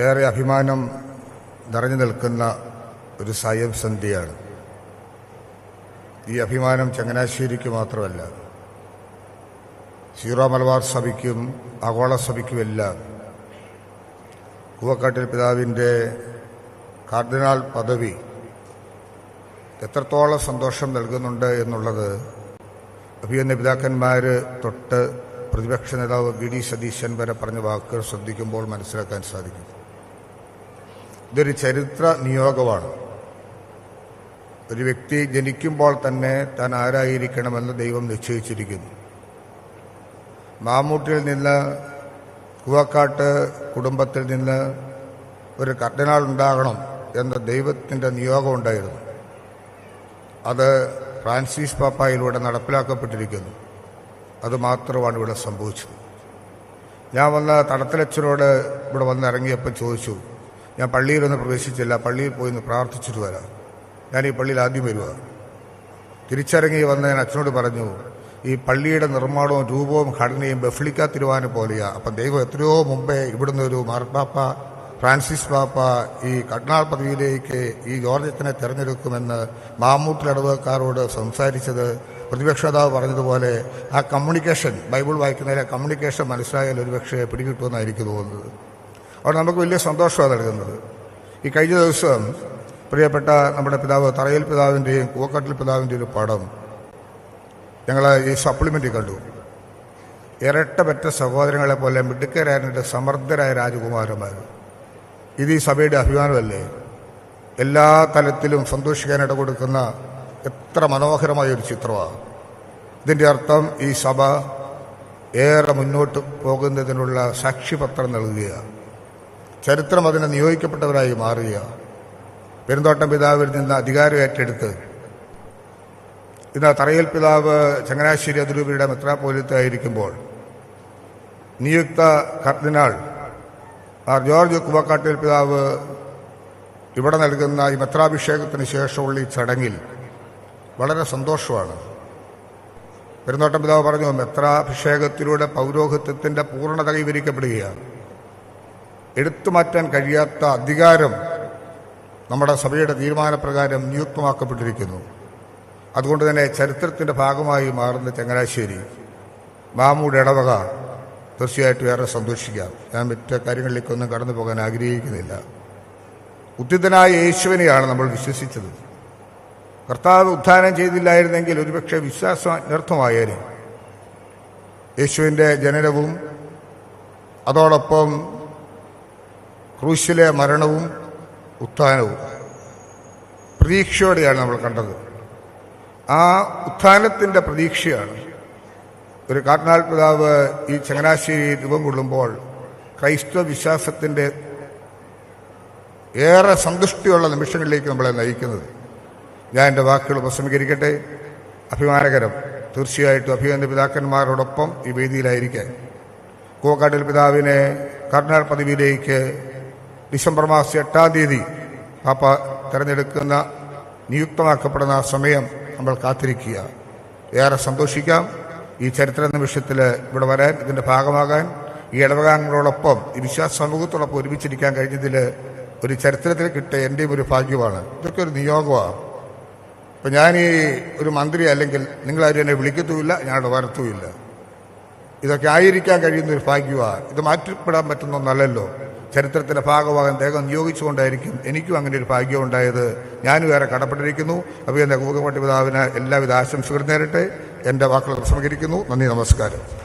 ഏറെ അഭിമാനം നിറഞ്ഞു നിൽക്കുന്ന ഒരു സായം സന്ധ്യയാണ്. ഈ അഭിമാനം ചങ്ങനാശ്ശേരിക്ക് മാത്രമല്ല സീറോ മലബാർ സഭയ്ക്കും ആഗോള സഭയ്ക്കുമെല്ലാം കൂവക്കാട്ടിൽ പിതാവിന്റെ കാർഡിനാൾ പദവി എത്രത്തോളം സന്തോഷം നൽകുന്നുണ്ട് എന്നുള്ളത് അഭിയന്ന പിതാക്കന്മാർ തൊട്ട് പ്രതിപക്ഷ നേതാവ് ഡി സതീശൻ വരെ പറഞ്ഞ വാക്കുകൾ ശ്രദ്ധിക്കുമ്പോൾ മനസ്സിലാക്കാൻ സാധിക്കും. ഇതൊരു ചരിത്ര നിയോഗമാണ്. ഒരു വ്യക്തി ജനിക്കുമ്പോൾ തന്നെ താൻ ആരായിരിക്കണമെന്ന് ദൈവം നിശ്ചയിച്ചിരിക്കുന്നു. മാമൂട്ടിയിൽ നിന്ന് കുവക്കാട്ട് കുടുംബത്തിൽ നിന്ന് ഒരു കർദിനാൾ ഉണ്ടാകണം എന്ന ദൈവത്തിന്റെ നിയോഗമുണ്ടായിരുന്നു അത് ഫ്രാൻസിസ് പാപ്പായിലൂടെ നടപ്പിലാക്കപ്പെട്ടിരിക്കുന്നു. അതുമാത്രമാണ് ഇവിടെ സംഭവിച്ചത്. ഞാൻ വന്ന തടത്തിലച്ചനോട് ഇവിടെ വന്നിറങ്ങിയപ്പോൾ ചോദിച്ചു ഞാൻ പള്ളിയിലൊന്ന് പ്രവേശിച്ചില്ല. പള്ളിയിൽ പോയി ഒന്ന് പ്രാർത്ഥിച്ചിട്ട് വരാം. ഞാൻ ഈ പള്ളിയിൽ ആദ്യം വരിക തിരിച്ചിറങ്ങി വന്ന് ഞാൻ അച്ഛനോട് പറഞ്ഞു ഈ പള്ളിയുടെ നിർമ്മാണവും രൂപവും ഘടനയും ബഫ്ലിക്ക തിരുവാന പോലെയാ. അപ്പം ദൈവം എത്രയോ മുമ്പേ ഇവിടുന്ന് ഒരു മാർപ്പാപ്പ ഫ്രാൻസിസ് പാപ്പ ഈ കർണാൾ പദവിയിലേക്ക് ഈ ജോർജത്തിനെ തെരഞ്ഞെടുക്കുമെന്ന് മാമൂട്ടിലടവക്കാരോട് സംസാരിച്ചത് പ്രതിപക്ഷ നേതാവ് പറഞ്ഞതുപോലെ ആ കമ്മ്യൂണിക്കേഷൻ ബൈബിൾ വായിക്കുന്നതിലെ കമ്മ്യൂണിക്കേഷൻ മനസ്സിലായാൽ ഒരുപക്ഷെ പിടികിട്ടുമെന്നായിരിക്കും തോന്നുന്നത്. അവിടെ നമുക്ക് വലിയ സന്തോഷമാണ് നൽകുന്നത്. ഈ കഴിഞ്ഞ ദിവസം പ്രിയപ്പെട്ട നമ്മുടെ പിതാവ് തറയിൽ പിതാവിന്റെയും കൂവക്കാട്ടിൽ പിതാവിന്റെയും ഒരു പടം ഞങ്ങൾ ഈ സപ്ലിമെന്റിൽ കണ്ടു. ഇരട്ട പെറ്റ സഹോദരങ്ങളെ പോലെ മിടുക്കരായ സമർത്ഥരായ രാജകുമാരന്മാർ ഇത് ഈ സഭയുടെ അഭിമാനമല്ലേ? എല്ലാ തലത്തിലും സന്തോഷിക്കാനായിട്ട് കൊടുക്കുന്ന എത്ര മനോഹരമായ ഒരു ചിത്രമാണ്. ഇതിന്റെ അർത്ഥം ഈ സഭ ഏറെ മുന്നോട്ട് പോകുന്നതിനുള്ള സാക്ഷിപത്രം നൽകുകയാണ്. ചരിത്രം അതിനെ നിയോഗിക്കപ്പെട്ടവരായി മാറുക പെരുന്തോട്ടം പിതാവിൽ നിന്ന് അധികാരം ഏറ്റെടുത്ത് ഇന്ന് തറയിൽ പിതാവ് ചങ്ങനാശ്ശേരി അതിരൂപിയുടെ മെത്രാപോലിത്തായിരിക്കുമ്പോൾ നിയുക്ത കർദിനാൾ ആർ ജോർജ് കുവക്കാട്ടിൽ പിതാവ് ഇവിടെ നൽകുന്ന ഈ മെത്രാഭിഷേകത്തിന് ശേഷമുള്ള ഈ ചടങ്ങിൽ വളരെ സന്തോഷമാണ്. പെരുന്തോട്ടം പിതാവ് പറഞ്ഞു മെത്രാഭിഷേകത്തിലൂടെ പൗരോഹിത്യത്തിന്റെ പൂർണത കൈവരിക്കപ്പെടുകയാണ്. എടുത്തു മാറ്റാൻ കഴിയാത്ത അധികാരം നമ്മുടെ സഭയുടെ തീരുമാനപ്രകാരം നിയുക്തമാക്കപ്പെട്ടിരിക്കുന്നു. അതുകൊണ്ട് തന്നെ ചരിത്രത്തിന്റെ ഭാഗമായി മാറുന്ന ചങ്ങനാശ്ശേരി മാമൂടെ ഇടവക തീർച്ചയായിട്ടും ഏറെ സന്തോഷിക്കാം. ഞാൻ മറ്റു കാര്യങ്ങളിലേക്കൊന്നും കടന്നു പോകാൻ ആഗ്രഹിക്കുന്നില്ല. ഉദ്ധിതനായ യേശുവിനെയാണ് നമ്മൾ വിശ്വസിച്ചത്. കർത്താവ് ഉദ്ധാനം ചെയ്തില്ലായിരുന്നെങ്കിൽ ഒരുപക്ഷെ വിശ്വാസം അനർത്ഥമായേനെ. യേശുവിന്റെ ജനനവും അതോടൊപ്പം ക്രൂശിലെ മരണവും ഉത്ഥാനവും. പ്രതീക്ഷയോടെയാണ് നമ്മൾ കണ്ടത്. ആ ഉത്ഥാനത്തിന്റെ പ്രതീക്ഷയാണ്. ഒരു കാർഡിനാൾ പിതാവ് ഈ ചങ്ങനാശ്ശേരി രൂപം കൊള്ളുമ്പോൾ ക്രൈസ്തവ വിശ്വാസത്തിന്റെ ഏറെ സന്തുഷ്ടിയുള്ള നിമിഷങ്ങളിലേക്ക് നമ്മളെ നയിക്കുന്നത്. ഞാൻ എന്റെ വാക്കുകൾ ഉപസംഹരിക്കട്ടെ. അഭിമാനകരം. തീർച്ചയായിട്ടും അഭിമാന പിതാക്കന്മാരോടൊപ്പം ഈ വേദിയിലായിരിക്കാൻ. കോക്കാട്ടിൽ പിതാവിനെ കർണാൽ പദവിയിലേക്ക് ഡിസംബർ മാസം എട്ടാം തീയതി പാപ്പ തിരഞ്ഞെടുക്കുന്ന നിയുക്തമാക്കപ്പെടുന്ന സമയം നമ്മൾ കാത്തിരിക്കുക. ഏറെ സന്തോഷിക്കാം. ഈ ചരിത്ര നിമിഷത്തിൽ ഇവിടെ വരാൻ ഇതിന്റെ ഭാഗമാകാൻ ഈ ഇടവകാംഗങ്ങളോടൊപ്പം ഈ വിശ്വാസ സമൂഹത്തോടൊപ്പം ഒരുമിച്ചിരിക്കാൻ കഴിഞ്ഞതിൽ ഒരു ചരിത്രത്തിൽ കിട്ടിയ എന്റെയും ഒരു ഭാഗ്യമാണ്. ഇതൊക്കെ ഒരു നിയോഗമാണ്. അപ്പം ഞാൻ ഈ ഒരു മന്ത്രി അല്ലെങ്കിൽ നിങ്ങളാരും എന്നെ വിളിക്കത്തുമില്ല ഞാൻ വരത്തുമില്ല. ഇതൊക്കെ ആയിരിക്കാൻ കഴിയുന്ന ഒരു ഭാഗ്യമാണ്. ഇത് മാറ്റിപ്പെടാൻ പറ്റുന്ന ഒന്നല്ലല്ലോ. ചരിത്രത്തിന്റെ ഭാഗമാകാൻ ദേഹം നിയോഗിച്ചുകൊണ്ടായിരിക്കും എനിക്കും അങ്ങനെ ഒരു ഭാഗ്യം ഉണ്ടായത്. ഞാനും ഏറെ കടപ്പെട്ടിരിക്കുന്നു. അപ്പോൾ എന്റെ പിതാവിന് എല്ലാവിധ ആശംസകൾ നേരിട്ട്. എന്റെ വാക്കുകൾ പ്രസംഗിക്കുന്നു. നന്ദി നമസ്കാരം.